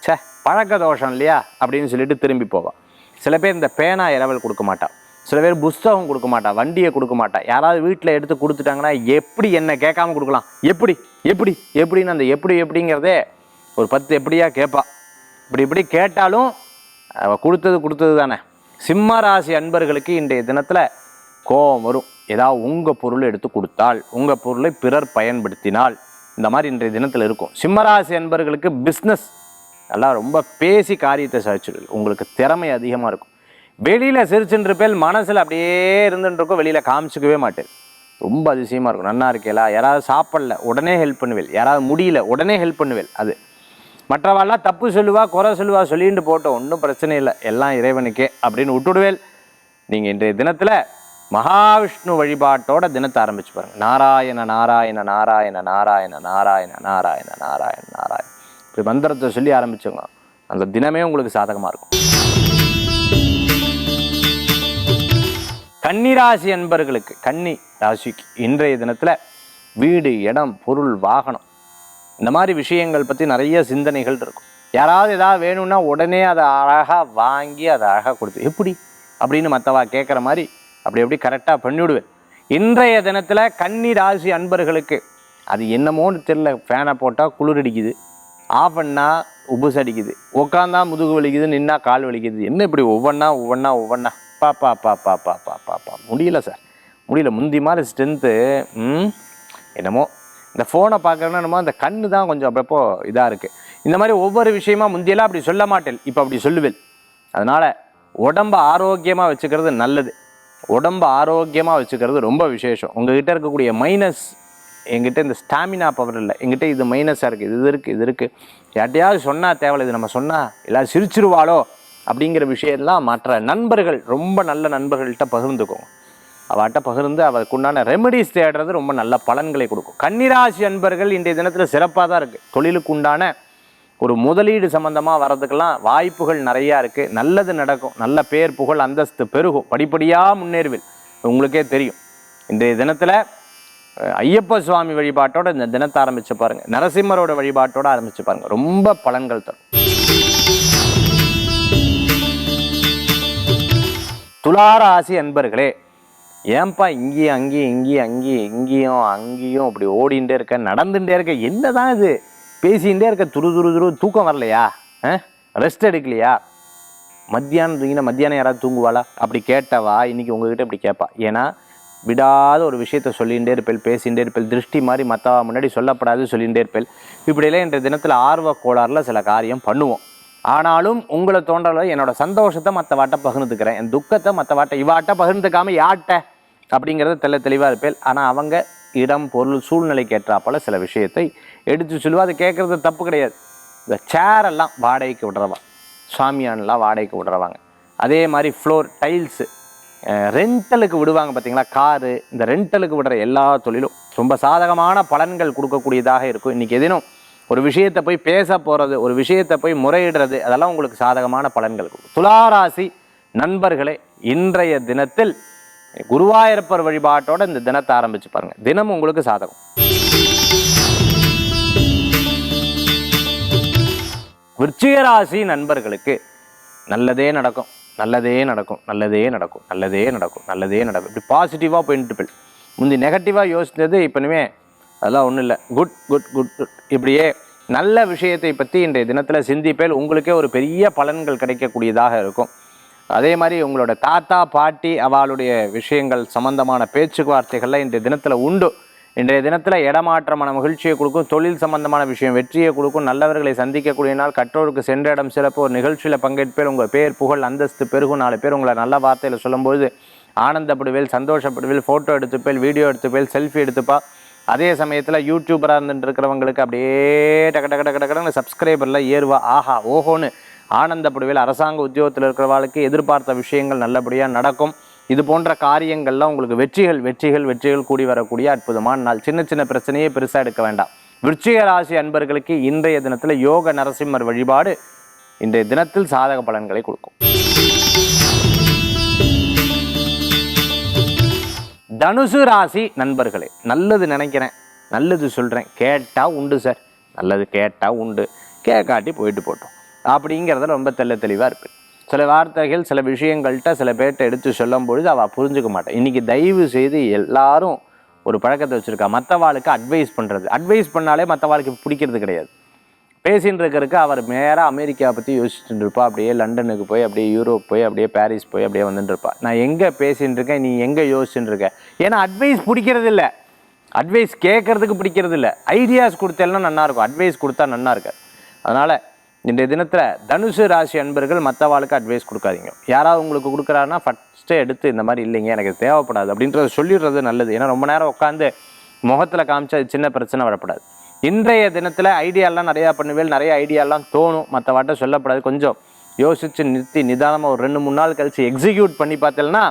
ச்சே பழக்க தோஷம் இல்லையா? அப்படின்னு சொல்லிட்டு திரும்பி போவான் சில பேர் இந்த பேனா இரவல் கொடுக்க மாட்டான் சில பேர் புஸ்தகம் கொடுக்க மாட்டா வண்டியை கொடுக்க மாட்டா. யாராவது வீட்டில் எடுத்து கொடுத்துட்டாங்கன்னா எப்படி என்ன கேட்காம கொடுக்கலாம்? எப்படி எப்படி எப்படின்னு அந்த எப்படி எப்படிங்கிறதே ஒரு பத்து எப்படியா கேட்பா. இப்படி இப்படி கேட்டாலும் கொடுத்தது கொடுத்தது தானே. சிம்ம ராசி அன்பர்களுக்கு இன்றைய தினத்தில் கோபம் வரும். ஏதாவது உங்கள் பொருளை எடுத்து கொடுத்தால் உங்கள் பொருளை பிறர் பயன்படுத்தினால் இந்த மாதிரி இன்றைய தினத்தில் இருக்கும். சிம்மராசி என்பர்களுக்கு பிஸ்னஸ் நல்லா ரொம்ப பேசி காரியத்தை சாதிச்சிடுது உங்களுக்கு திறமை அதிகமாக இருக்கும். வெளியில் சிரிச்சுட்டு இருப்பேன் மனசில் அப்படியே இருந்துட்டுருக்கோம். வெளியில் காமிச்சிக்கவே மாட்டேன். ரொம்ப அதிசயமாக இருக்கும். நன்னா இருக்கேலா? யாராவது சாப்பிடல? உடனே ஹெல்ப் பண்ணுவேல். யாராவது முடியல? உடனே ஹெல்ப் பண்ணுவேல். அது. மற்றவாள்லாம் தப்பு சொல்லுவா குறை சொல்லுவா சொல்லிட்டு போட்டோம். ஒன்றும் பிரச்சனை இல்லை. எல்லாம் இறைவனுக்கே அப்படின்னு விட்டுடுவேல். நீங்கள் இன்றைய தினத்தில் மகாவிஷ்ணு வழிபாட்டோட தினத்தை ஆரம்பிச்சு பாருங்க. நாராயண நாராயண நாராயண நாராயண நாராயண நாராயண நாராயண நாராயண. இப்படி மந்திரத்தை சொல்லி ஆரம்பிச்சோங்க. அந்த தினமே உங்களுக்கு சாதகமாக இருக்கும். கன்னிராசி அன்பர்களுக்கு கன்னி ராசிக்கு இன்றைய தினத்தில் வீடு இடம் பொருள் வாகனம் இந்த மாதிரி விஷயங்கள் பற்றி நிறைய சிந்தனைகள் இருக்கும். யாராவது ஏதாவது வேணும்னா உடனே அதை அழகாக வாங்கி அதை அழகாக கொடுத்து எப்படி? அப்படின்னு மற்றவா கேட்குற மாதிரி அப்படி எப்படி கரெக்டாக பண்ணிவிடுவேன். இன்றைய தினத்தில் கன்னி ராசி அன்பர்களுக்கு அது என்னமோன்னு தெரில ஃபேனை போட்டால் குளிர் அடிக்குது ஆஃப் பண்ணால் உபுஸ் அடிக்குது உட்காந்தா முதுகு வலிக்குது நின்னா கால் வலிக்குது. என்ன இப்படி ஒவ்வொன்றா ஒவ்வொன்றா ஒவ்வொன்றா பா பா பா பா பா பா பா பா. முடியல சார் முடியல. முந்தி மாதிரி ஸ்ட்ரென்த்து ம் என்னமோ இந்த ஃபோனை பார்க்குறோன்னா என்னமோ அந்த கண்ணு தான் கொஞ்சம் அப்பப்போ இதாக இருக்குது இந்த மாதிரி ஒவ்வொரு விஷயமா முந்தியெல்லாம் அப்படி சொல்ல மாட்டேன். இப்போ அப்படி சொல்லுவேன். அதனால் உடம்ப ஆரோக்கியமாக வச்சுக்கிறது நல்லது. உடம்ப ஆரோக்கியமாக வச்சுக்கிறது ரொம்ப விசேஷம். உங்ககிட்ட இருக்கக்கூடிய மைனஸ் எங்கிட்ட இந்த ஸ்டாமினா பவர் இல்லை. எங்கிட்ட இது மைனஸாக இருக்குது இது இருக்குது இது இருக்குது யார்ட்டையாவது சொன்னால் தேவையில்லை இது நம்ம சொன்னால் எல்லாம் சிரிச்சிருவாளோ அப்படிங்கிற விஷயம்லாம் மற்ற நண்பர்கள் ரொம்ப நல்ல நண்பர்கள்ட்ட பகிர்ந்துக்கோங்க. அவட்ட பகிர்ந்து அவருக்குண்டான ரெமெடிஸ் தேடுறது ரொம்ப நல்ல பலன்களை கொடுக்கும். கன்னிராசி அன்பர்கள் இன்றைய தினத்தில் சிறப்பாக தான் இருக்குது தொழிலுக்கு உண்டான ஒரு முதலீடு சம்மந்தமாக வர்றதுக்கெல்லாம் வாய்ப்புகள் நிறையா இருக்குது நல்லது நடக்கும். நல்ல பேர் புகழ் அந்தஸ்து பெருகும். படிப்படியாக முன்னேறுவில். உங்களுக்கே தெரியும். இன்றைய தினத்தில் ஐயப்ப சுவாமி வழிபாட்டோட இந்த தினத்தை ஆரம்பிச்சு பாருங்க. நரசிம்மரோட வழிபாட்டோட ஆரம்பிச்சு பாருங்க. ரொம்ப பலன்கள் தரும். துளாராசி அன்பர்களே ஏன்பா இங்கேயும் அங்கேயும் இங்கேயும் அங்கேயும் இங்கேயும் அங்கேயும் அப்படி ஓடிண்டே இருக்க நடந்துட்டே இருக்க என்னதான் இது? பேசிகிட்டே இருக்க துரு துரு துரு தூக்கம் வரலையா? ரெஸ்ட் எடுக்கலையா? மத்தியானம் தூங்கினா மத்தியானம் யாராவது தூங்குவாளா? அப்படி கேட்டவா? இன்றைக்கி உங்ககிட்ட இப்படி கேட்பா. ஏன்னா விடாத ஒரு விஷயத்த சொல்லிகிட்டே இருப்பேன் பேசிகிட்டே இருப்பேன் திருஷ்டி மாதிரி மற்றவா முன்னாடி சொல்லப்படாது சொல்லிகிட்டே இருப்பேன் இப்படியெல்லாம் இன்றைய தினத்தில் ஆர்வ கோளாறுல சில காரியம் பண்ணுவோம். ஆனாலும் உங்களை தோன்றல என்னோட சந்தோஷத்தை மற்ற வாட்டை பகிர்ந்துக்கிறேன். என் துக்கத்தை மற்ற வாட்டை இவாட்ட பகிர்ந்துக்காமல் யாட்ட அப்படிங்கிறத தெல்ல தெளிவாக இருப்பேன் ஆனால் அவங்க இடம் பொருள் சூழ்நிலைக்கு ஏற்றாப்போல சில விஷயத்தை எடுத்து சொல்லுவா. அது கேட்குறது தப்பு கிடையாது. இந்த சேரெல்லாம் வாடகைக்கு விடுறவா. சாமியான்லாம் வாடகைக்கு விடுறவாங்க. அதே மாதிரி ஃப்ளோர் டைல்ஸு ரெண்டலுக்கு விடுவாங்க பார்த்தீங்களா? காரு இந்த ரெண்டலுக்கு விடுற எல்லா தொழிலும் ரொம்ப சாதகமான பலன்கள் கொடுக்கக்கூடியதாக இருக்கும். இன்றைக்கி எதினும் ஒரு விஷயத்தை போய் பேச போகிறது ஒரு விஷயத்தை போய் முறையிடுறது அதெல்லாம் உங்களுக்கு சாதகமான பலன்கள் கொடுக்கும். துளாராசி நண்பர்களே இன்றைய தினத்தில் குருவாயிருப்பர் வழிபாட்டோட இந்த தினத்தை ஆரம்பிச்சு பாருங்க. தினம் உங்களுக்கு சாதகம். விருச்சிக ராசி நண்பர்களுக்கு நல்லதே நடக்கும் நல்லதே நடக்கும் நல்லதே நடக்கும் நல்லதே நடக்கும் நல்லதே நடக்கும். இப்படி பாசிட்டிவாக போயிட்டு போய் முந்தி நெகட்டிவாக யோசித்தது இப்போனுமே அதெல்லாம் ஒன்றும் இல்லை. குட் குட் குட் குட் இப்படியே நல்ல விஷயத்தை பற்றி இன்றைய தினத்தில் சிந்திப்பேல் உங்களுக்கே ஒரு பெரிய பலன்கள் கிடைக்கக்கூடியதாக இருக்கும். அதே மாதிரி உங்களோட தாத்தா பாட்டி அவளுடைய விஷயங்கள் சம்பந்தமான பேச்சுவார்த்தைகள்லாம் இன்றைய தினத்தில் உண்டு. இன்றைய தினத்தில் இடமாற்றமான மகிழ்ச்சியை கொடுக்கும் தொழில் சம்பந்தமான விஷயம் வெற்றியை கொடுக்கும் நல்லவர்களை சந்திக்கக்கூடிய நாள் கற்றோருக்கு சென்ற இடம் சிறப்பு ஒரு நிகழ்ச்சியில் பங்கேற்பேர் உங்கள் பேர் புகழ் அந்தஸ்து பெருகும் நாலு பேர் உங்களை நல்ல வார்த்தையில் சொல்லும்போது ஆனந்தப்படுவேல் சந்தோஷப்படுவேல் ஃபோட்டோ எடுத்துப்பேல் வீடியோ எடுத்துப்பேல் செல்ஃபி எடுத்துப்பா. அதே சமயத்தில் யூடியூபராக இருந்துட்டு இருக்கிறவங்களுக்கு அப்படியே டக டக டக டக்குன்னு சப்ஸ்கிரைபரில் ஏறுவா. ஆஹா ஓஹோன்னு ஆனந்தப்படுவேல் அரசாங்க உத்தியோகத்தில் இருக்கிறவாளுக்கு எதிர்பார்த்த விஷயங்கள் நல்லபடியாக நடக்கும். இது போன்ற காரியங்கள்லாம் உங்களுக்கு வெற்றிகள் வெற்றிகள் வெற்றிகள் கூடி வரக்கூடிய அற்புதமான நாள். சின்ன சின்ன பிரச்சனையே பெருசாக எடுக்க வேண்டாம். விருச்சிக ராசி அன்பர்களுக்கு இன்றைய தினத்தில் யோக நரசிம்மர் வழிபாடு இன்றைய தினத்தில் சாதக பலன்களை கொடுக்கும். தனுசு ராசி நண்பர்களே நல்லது நினைக்கிறேன். நல்லது சொல்கிறேன் கேட்டால் உண்டு சார். நல்லது கேட்டால் உண்டு. கேட்காட்டி போயிட்டு போட்டோம். அப்படிங்கிறத ரொம்ப தெள்ள தெளிவாக இருப்பேன் சில வார்த்தைகள் சில விஷயங்கள்கிட்ட சில பேர்கிட்ட எடுத்து சொல்லும் பொழுது அவள் புரிஞ்சுக்க மாட்டேன் இன்றைக்கி தயவு செய்து எல்லாரும் ஒரு பழக்கத்தை வச்சுருக்கா. மற்றவாளுக்கு அட்வைஸ் பண்ணுறது அட்வைஸ் பண்ணாலே மற்றவாளுக்கு பிடிக்கிறது கிடையாது. பேசின்னு இருக்கிறதுக்கு அவர் நேராக அமெரிக்கா பற்றி யோசிச்சுட்டு இருப்பா. அப்படியே லண்டனுக்கு போய் அப்படியே யூரோப் போய் அப்படியே பாரிஸ் போய் அப்படியே வந்துட்டு இருப்பா. நான் எங்கே பேசின்னு இருக்கேன்? நீ எங்கே யோசிச்சுட்டு இருக்க? ஏன்னா அட்வைஸ் பிடிக்கிறது இல்லை. அட்வைஸ் கேட்கறதுக்கு பிடிக்கிறது இல்லை. ஐடியாஸ் கொடுத்தேன்னா நல்லாயிருக்கும் அட்வைஸ் கொடுத்தா நல்லா இருக்காது. அதனால் இன்றைய தினத்தில் தனுசு ராசி அன்பர்கள் மற்றவாளுக்கு அட்வைஸ் கொடுக்காதீங்க. யாராவது உங்களுக்கு கொடுக்குறாருன்னா ஃபஸ்ட்டே எடுத்து இந்த மாதிரி இல்லைங்க எனக்கு தேவைப்படாது அப்படின்றத சொல்லிடுறது நல்லது. ஏன்னா ரொம்ப நேரம் உட்காந்து முகத்தில் காமிச்சா அது சின்ன பிரச்சனை வரப்படாது. இன்றைய தினத்தில் ஐடியாலாம் நிறையா பண்ணுவேல் நிறைய ஐடியாலாம் தோணும். மற்ற வாட்ட சொல்லப்படாது. கொஞ்சம் யோசித்து நிறுத்தி நிதானமாக ஒரு ரெண்டு மூணு நாள் கழித்து எக்ஸிக்யூட் பண்ணி பார்த்தேன்னா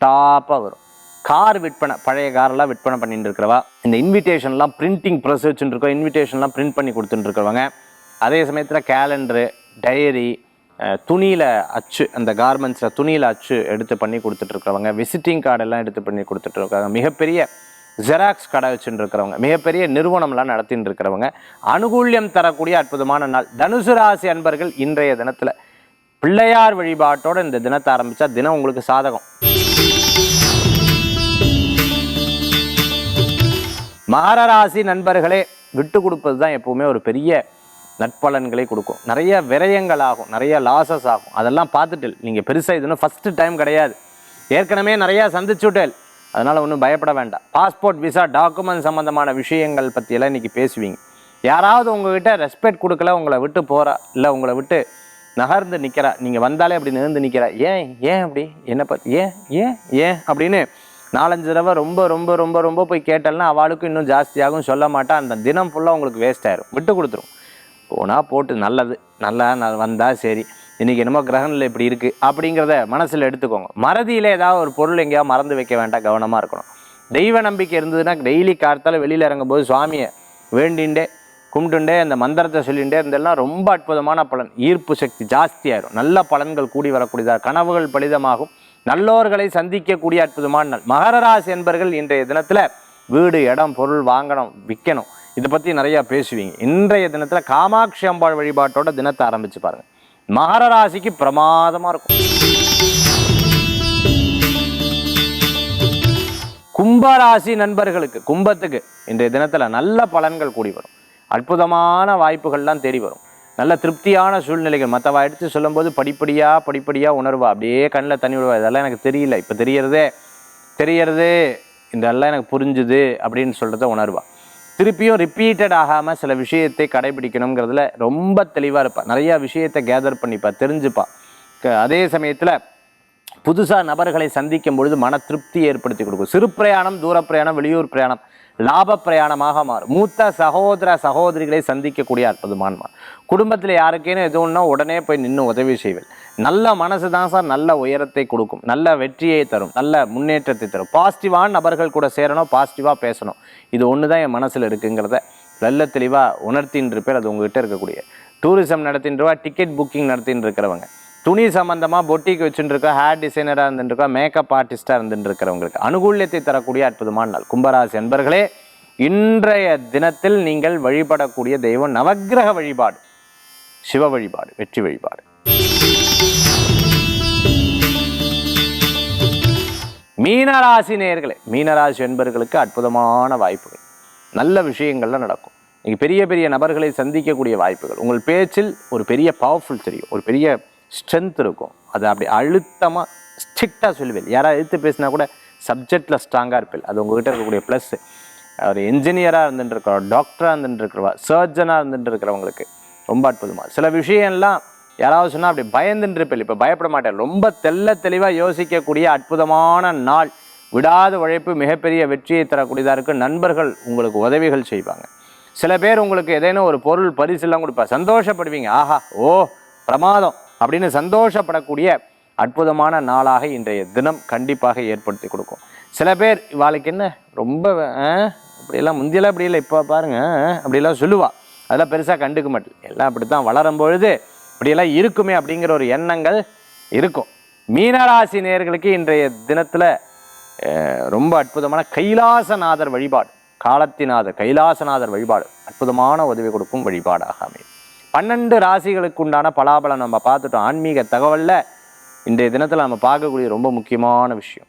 டாப்பாக வரும். கார் விற்பனை பழைய காரெல்லாம் விற்பனை பண்ணிட்டு இருக்கிறவா. இந்த இன்விடேஷன்லாம் பிரிண்டிங் ப்ரெஸ் வச்சுட்டு இருக்கோம் இன்விடேஷன்லாம் பிரிண்ட் பண்ணி கொடுத்துட்டு இருக்கிறவங்க. அதே சமயத்தில் கேலண்டரு டைரி துணியில் அச்சு அந்த கார்மெண்ட்ஸில் துணியில் அச்சு எடுத்து பண்ணி கொடுத்துட்ருக்கிறவங்க விசிட்டிங் கார்டெல்லாம் எடுத்து பண்ணி கொடுத்துட்ருக்காங்க மிகப்பெரிய ஜெராக்ஸ் கடை வச்சுட்டு இருக்கிறவங்க மிகப்பெரிய நிறுவனம்லாம் நடத்தின்னு இருக்கிறவங்க அனுகூல்யம் தரக்கூடிய அற்புதமான நாள். தனுசு ராசி அன்பர்கள் இன்றைய தினத்தில் பிள்ளையார் வழிபாட்டோட இந்த தினத்தை ஆரம்பித்தா தினம் உங்களுக்கு சாதகம். மகர ராசி நண்பர்களே விட்டு கொடுப்பது தான் எப்போவுமே ஒரு பெரிய நற்பலன்களை கொடுக்கும். நிறைய விரயங்கள் ஆகும் நிறைய லாசஸ் ஆகும். அதெல்லாம் பார்த்துட்டு நீங்கள் பெருசாக இது ஒன்றும் ஃபஸ்ட்டு டைம் கிடையாது. ஏற்கனவே நிறையா சந்திச்சுட்டேல் அதனால் ஒன்றும் பயப்பட வேண்டாம். பாஸ்போர்ட் விசா டாக்குமெண்ட் சம்மந்தமான விஷயங்கள் பற்றியெல்லாம் இன்றைக்கி பேசுவீங்க. யாராவது உங்ககிட்ட ரெஸ்பெக்ட் கொடுக்கல உங்களை விட்டு போகிறா இல்லை உங்களை விட்டு நகர்ந்து நிற்கிறா நீங்கள் வந்தாலே அப்படி நிகழ்ந்து நிற்கிறா ஏன் ஏன் அப்படி? என்ன பற்றி ஏன் ஏன் ஏன் அப்படின்னு நாலஞ்சு தடவை ரொம்ப ரொம்ப ரொம்ப ரொம்ப போய் கேட்டால்னா அவளுக்கும் இன்னும் ஜாஸ்தியாகும். சொல்ல மாட்டா. அந்த தினம் ஃபுல்லாக உங்களுக்கு வேஸ்ட் ஆயிரும். விட்டு கொடுத்துரும். போனால் போட்டு நல்லது நல்லா ந- சரி. இன்றைக்கி என்னமோ கிரகணில் இப்படி இருக்குது அப்படிங்கிறத மனசில் எடுத்துக்கோங்க. மறதியில் ஏதாவது ஒரு பொருள் எங்கேயாவது மறந்து வைக்க வேண்டாம் கவனமாக இருக்கணும். தெய்வ நம்பிக்கை இருந்ததுன்னா டெய்லி கார்த்தால வெளியில் இறங்கும்போது சுவாமியை வேண்டிண்டே கும்பிட்டுண்டே அந்த மந்திரத்தை சொல்லிகிட்டே இருந்தெல்லாம் ரொம்ப அற்புதமான பலன். ஈர்ப்பு சக்தி ஜாஸ்தியாயிரும். நல்ல பலன்கள் கூடி வரக்கூடியதாக கனவுகள் பலிதமாகும். நல்லோர்களை சந்திக்கக்கூடிய அற்புதமான நாள். மகர ராசி என்பர்கள் இன்றைய தினத்தில் வீடு இடம் பொருள் வாங்கணும் விற்கணும் இதை பற்றி நிறையா பேசுவீங்க. இன்றைய தினத்தில் காமாட்சி அம்பாள் வழிபாட்டோட தினத்தை ஆரம்பிச்சு பாருங்க. மகர ராசிக்கு பிரமாதமாக இருக்கும். கும்பராசி நண்பர்களுக்கு கும்பத்துக்கு இன்றைய தினத்தில் நல்ல பலன்கள் கூடி வரும். அற்புதமான வாய்ப்புகள்லாம் தேடி வரும். நல்ல திருப்தியான சூழ்நிலைகள். மற்றவா எடுத்து சொல்லும்போது படிப்படியாக படிப்படியாக உணர்வா. அப்படியே கண்ணில் தண்ணி விடுவா. இதெல்லாம் எனக்கு தெரியல. இப்போ தெரியறதே தெரியறது இதெல்லாம் எனக்கு புரிஞ்சுது அப்படின்னு சொல்கிறத உணர்வா. திருப்பியும் ரிப்பீட்டட் ஆகாமல் சில விஷயத்தை கடைபிடிக்கணுங்கிறதுல ரொம்ப தெளிவாக இருப்பாள் நிறையா விஷயத்தை கேதர் பண்ணிப்பா தெரிஞ்சுப்பா. க- அதே சமயத்தில் புதுசாக நபர்களை சந்திக்கும் பொழுது மன திருப்தி ஏற்படுத்தி கொடுக்கும். சிறு பிரயாணம் தூர பிரயாணம் வெளியூர் பிரயாணம். லாப பிரயாணமாக மாறும். மூத்த சகோதர சகோதரிகளை சந்திக்கக்கூடிய அற்புதமான குடும்பத்தில் யாருக்கேனும் எது ஒன்றா உடனே போய் நின்று உதவி செய்வேன். நல்ல மனசு தான் சார் நல்ல உயரத்தை கொடுக்கும். நல்ல வெற்றியை தரும். நல்ல முன்னேற்றத்தை தரும். பாசிட்டிவான நபர்கள் கூட சேரணும் பாசிட்டிவாக பேசணும். இது ஒன்று தான் என் மனசில் இருக்குங்கிறத நல்ல தெளிவாக உணர்த்தின்னு இருப்பேன். அது உங்ககிட்ட இருக்கக்கூடிய. டூரிசம் நடத்தின்றவா டிக்கெட் புக்கிங் நடத்தின்னு இருக்கிறவங்க. துணி சம்பந்தமாக பொட்டிக்கு வச்சுட்டு ஹேர் டிசைனராக இருந்துருக்கோம் மேக்கப் ஆர்டிஸ்ட்டாக இருந்துட்டுருக்கிறவங்களுக்கு அனுகூல்யத்தை தரக்கூடிய அற்புதமான நாள். கும்பராசி என்பர்களே இன்றைய தினத்தில் நீங்கள் வழிபடக்கூடிய தெய்வம் நவக்கிரக வழிபாடு. சிவ வழிபாடு வெற்றி வழிபாடு. மீனராசி நேர்களே மீனராசி என்பர்களுக்கு அற்புதமான வாய்ப்புகள். நல்ல விஷயங்கள்லாம் நடக்கும். நீங்கள் பெரிய பெரிய நபர்களை சந்திக்கக்கூடிய வாய்ப்புகள். உங்கள் பேச்சில் ஒரு பெரிய பவர்ஃபுல் தெரியும். ஒரு பெரிய ஸ்ட்ரென்த் இருக்கும். அது அப்படி அழுத்தமாக ஸ்ட்ரிக்டாக சொல்லுவேன் யாராவது எடுத்து பேசினா கூட சப்ஜெக்டில் ஸ்ட்ராங்காக இருப்பேன். அது உங்ககிட்ட இருக்கக்கூடிய ப்ளஸ் ஒரு இன்ஜினியராக இருந்துட்டுருக்கிறவா டாக்டராக இருந்துட்டுருக்குறவா சர்ஜனாக இருந்துட்டுருக்கிறவங்களுக்கு ரொம்ப அற்புதமாக சில விஷயம்லாம் யாராவது சொன்னால் அப்படி பயந்துட்டு இருப்பேன் இப்போ பயப்பட மாட்டேன். ரொம்ப தெள்ள தெளிவாக யோசிக்கக்கூடிய அற்புதமான நாள். விடாத உழைப்பு மிகப்பெரிய வெற்றியை தரக்கூடியதாக இருக்குது நண்பர்கள் உங்களுக்கு உதவிகள் செய்வாங்க. சில பேர் உங்களுக்கு ஏதேனும் ஒரு பொருள் பரிசுலாம் கொடுப்பா. சந்தோஷப்படுவீங்க. ஆஹா ஓ பிரமாதம். அப்படின்னு சந்தோஷப்படக்கூடிய அற்புதமான நாளாக இன்றைய தினம் கண்டிப்பாக ஏற்படுத்தி கொடுக்கும். சில பேர் இவாளுக்கு என்ன? ரொம்ப இப்படியெல்லாம் முந்தியெல்லாம் இப்படி இல்லை. இப்போ பாருங்க ஆ, அப்படியெல்லாம் சொல்லுவா. அதெல்லாம் பெருசாக கண்டுக்க மாட்டேன். எல்லாம் அப்படி தான் வளரும் பொழுது இப்படியெல்லாம் இருக்குமே அப்படிங்கிற ஒரு எண்ணங்கள் இருக்கும். மீனராசி நேயர்களுக்கு இன்றைய தினத்தில் ரொம்ப அற்புதமான கைலாசநாதர் வழிபாடு காலத்திநாதர் கைலாசநாதர் வழிபாடு அற்புதமான உதவி கொடுக்கும் வழிபாடாக அமையும். பன்னெண்டு ராசிகளுக்கு உண்டான பலாபலம் நம்ம பார்த்துட்டோம். ஆன்மீக தகவலில் இன்றைய தினத்தில் நம்ம பார்க்கக்கூடிய ரொம்ப முக்கியமான விஷயம்.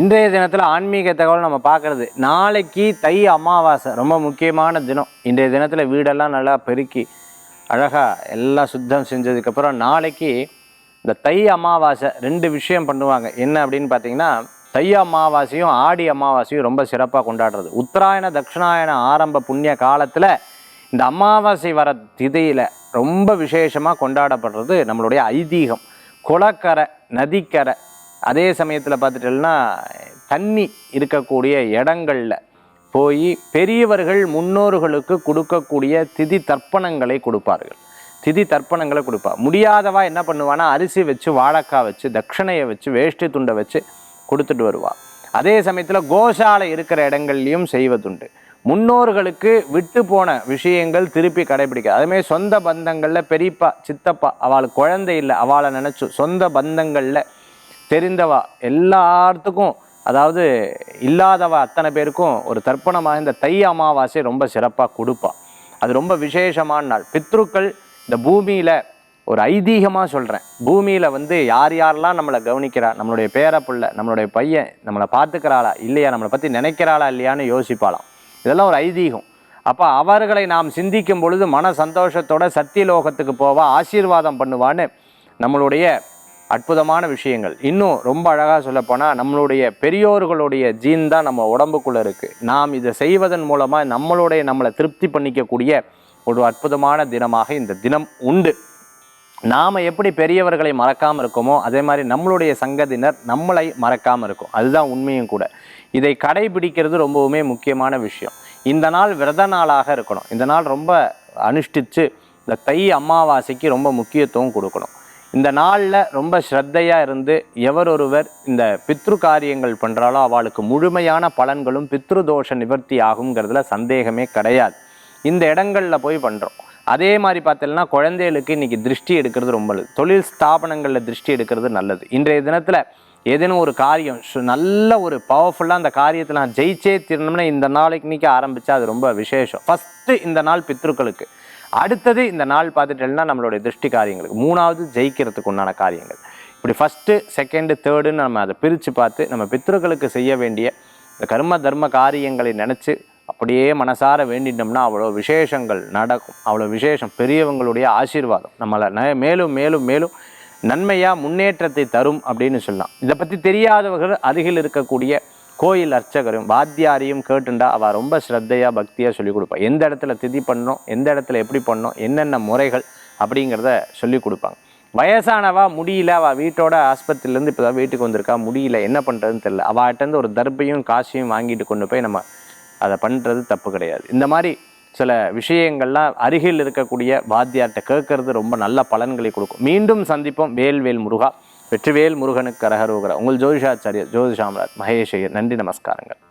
இன்றைய தினத்தில் ஆன்மீக தகவல் நம்ம பார்க்குறது நாளைக்கு தை அமாவாசை ரொம்ப முக்கியமான தினம். இன்றைய தினத்தில் வீடெல்லாம் நல்லா பெருக்கி அழகாக எல்லாம் சுத்தம் செஞ்சதுக்கப்புறம் நாளைக்கு இந்த தை அமாவாசை ரெண்டு விஷயம் பண்ணுவாங்க. என்ன அப்படின்னு பார்த்தீங்கன்னா தை அமாவாசையும் ஆடி அமாவாசையும் ரொம்ப சிறப்பாக கொண்டாடுறது. உத்தராயண தட்சிணாயன ஆரம்ப புண்ணிய காலத்தில் இந்த அமாவாசை வர திதியில் ரொம்ப விசேஷமாக கொண்டாடப்படுறது நம்மளுடைய ஐதீகம். குளக்கரை நதிக்கரை அதே சமயத்தில் பார்த்துட்டோம்னா தண்ணி இருக்கக்கூடிய இடங்களில் போய் பெரியவர்கள் முன்னோர்களுக்கு கொடுக்கக்கூடிய திதி தர்ப்பணங்களை கொடுப்பார்கள். திதி தர்ப்பணங்களை கொடுப்பா. முடியாதவா என்ன பண்ணுவானா அரிசி வச்சு வாழைக்காய் வச்சு தட்சணையை வச்சு வேஷ்டி துண்டை வச்சு கொடுத்துட்டு வருவா. அதே சமயத்தில் கோஷாலை இருக்கிற இடங்கள்லையும் செய்வதுண்டு. முன்னோர்களுக்கு விட்டு போன விஷயங்கள் திருப்பி கடைபிடிக்க. அதுமாரி சொந்த பந்தங்களில் பெரியப்பா சித்தப்பா அவளுக்கு குழந்தை இல்லை அவளை நினச்சி சொந்த பந்தங்களில் தெரிந்தவா எல்லாத்துக்கும் அதாவது இல்லாதவ அத்தனை பேருக்கும் ஒரு தர்ப்பணமாக இந்த தை அமாவாசை ரொம்ப சிறப்பாக கொடுப்பா. அது ரொம்ப விசேஷமான நாள். பித்ருக்கள் இந்த பூமியில் ஒரு ஐதீகமாக சொல்கிறேன் பூமியில் வந்து யார் யாரெல்லாம் நம்மளை கவனிக்கிறா நம்மளுடைய பேரப்புள்ள நம்மளுடைய பையன் நம்மளை பார்த்துக்கிறாளா இல்லையா நம்மளை பற்றி நினைக்கிறாளா இல்லையான்னு யோசிப்பாளாம். இதெல்லாம் ஒரு ஐதீகம். அப்போ அவர்களை நாம் சிந்திக்கும் பொழுது மன சந்தோஷத்தோட சத்தியலோகத்துக்கு போவா ஆசீர்வாதம் பண்ணுவான்னு நம்மளுடைய அற்புதமான விஷயங்கள். இன்னும் ரொம்ப அழகாக சொல்லப்போனால் நம்மளுடைய பெரியோர்களுடைய ஜீன் தான் நம்ம உடம்புக்குள்ளே இருக்குது நாம் இதை செய்வதன் மூலமாக நம்மளுடைய நம்மளை திருப்தி பண்ணிக்கக்கூடிய ஒரு அற்புதமான தினமாக இந்த தினம் உண்டு. நாம் எப்படி பெரியவர்களை மறக்காமல் இருக்கோமோ அதே மாதிரி நம்மளுடைய சங்கதினர் நம்மளை மறக்காமல் இருக்கும். அதுதான் உண்மையும் கூட. இதை கடைபிடிக்கிறது ரொம்பவுமே முக்கியமான விஷயம். இந்த நாள் விரத நாளாக இருக்கணும். இந்த நாள் ரொம்ப அனுஷ்டித்து இந்த தை அமாவாசைக்கு ரொம்ப முக்கியத்துவம் கொடுக்கணும். இந்த நாளில் ரொம்ப ஸ்ரத்தையாக இருந்து எவரொருவர் இந்த பித்ரு காரியங்கள் பண்ணுறாலோ அவளுக்கு முழுமையான பலன்களும் பித்ரு தோஷ நிவர்த்தி ஆகுங்கிறதுல சந்தேகமே கிடையாது. இந்த இடங்களில் போய் பண்ணுறோம் அதே மாதிரி பார்த்தீங்கன்னா குழந்தைகளுக்கு இன்றைக்கி திருஷ்டி எடுக்கிறது ரொம்ப நல்லது. தொழில் ஸ்தாபனங்களில் திருஷ்டி எடுக்கிறது நல்லது. இன்றைய தினத்தில் ஏதேனும் ஒரு காரியம் நல்ல ஒரு பவர்ஃபுல்லாக அந்த காரியத்தை நான் ஜெயிச்சே தீரணும்னா இந்த நாளைக்கு இன்றைக்கி ஆரம்பித்தா அது ரொம்ப விசேஷம். ஃபஸ்ட்டு இந்த நாள் பித்ருக்களுக்கு. அடுத்தது இந்த நாள் பார்த்துட்டேன்னா நம்மளுடைய திருஷ்டி காரியங்களுக்கு. மூணாவது ஜெயிக்கிறதுக்கு உண்டான காரியங்கள். இப்படி ஃபஸ்ட்டு செகண்டு தேர்டுன்னு நம்ம அதை பிரித்து பார்த்து நம்ம பித்ருக்களுக்கு செய்ய வேண்டிய இந்த கர்ம தர்ம காரியங்களை நினச்சி அப்படியே மனசார வேண்டிட்டோம்னா அவ்வளோ விசேஷங்கள் நடக்கும். அவ்வளோ விசேஷம். பெரியவங்களுடைய ஆசீர்வாதம். நம்மளை ந- மேலும் மேலும் மேலும் நன்மையாக முன்னேற்றத்தை தரும் அப்படின்னு சொல்லலாம். இதை பற்றி தெரியாதவர்கள் அருகில் இருக்கக்கூடிய கோயில் அர்ச்சகரும் வாத்தியாரையும் கேட்டுண்டா அவள் ரொம்ப ஸ்ரத்தையாக பக்தியாக சொல்லிக் கொடுப்பா. எந்த இடத்துல திதி பண்ணணும் எந்த இடத்துல எப்படி பண்ணணும் என்னென்ன முறைகள் அப்படிங்கிறத சொல்லி கொடுப்பாங்க. வயசானவா முடியல அவள் வீட்டோட ஆஸ்பத்திரிலேருந்து இப்போ தான் வீட்டுக்கு வந்திருக்கா முடியல என்ன பண்ணுறதுன்னு தெரில அவள்கிட்டருந்து ஒரு தர்பையும் காசையும் வாங்கிட்டு கொண்டு போய் நம்ம அதை பண்ணுறது தப்பு கிடையாது. இந்த மாதிரி சில விஷயங்கள்லாம் அருகில் இருக்கக்கூடிய வாத்தியார்கிட்ட கேட்கறது ரொம்ப நல்ல பலன்களை கொடுக்கும். மீண்டும் சந்திப்போம். வேல்வேல் முருகா. வெற்றிவேல் முருகனுக்கு கரகரோகரா. உங்கள் ஜோதிஷாச்சாரியர் ஜோதிஷாமராஜ். மகேஷ் ஐயர். நன்றி நமஸ்காரங்கள்.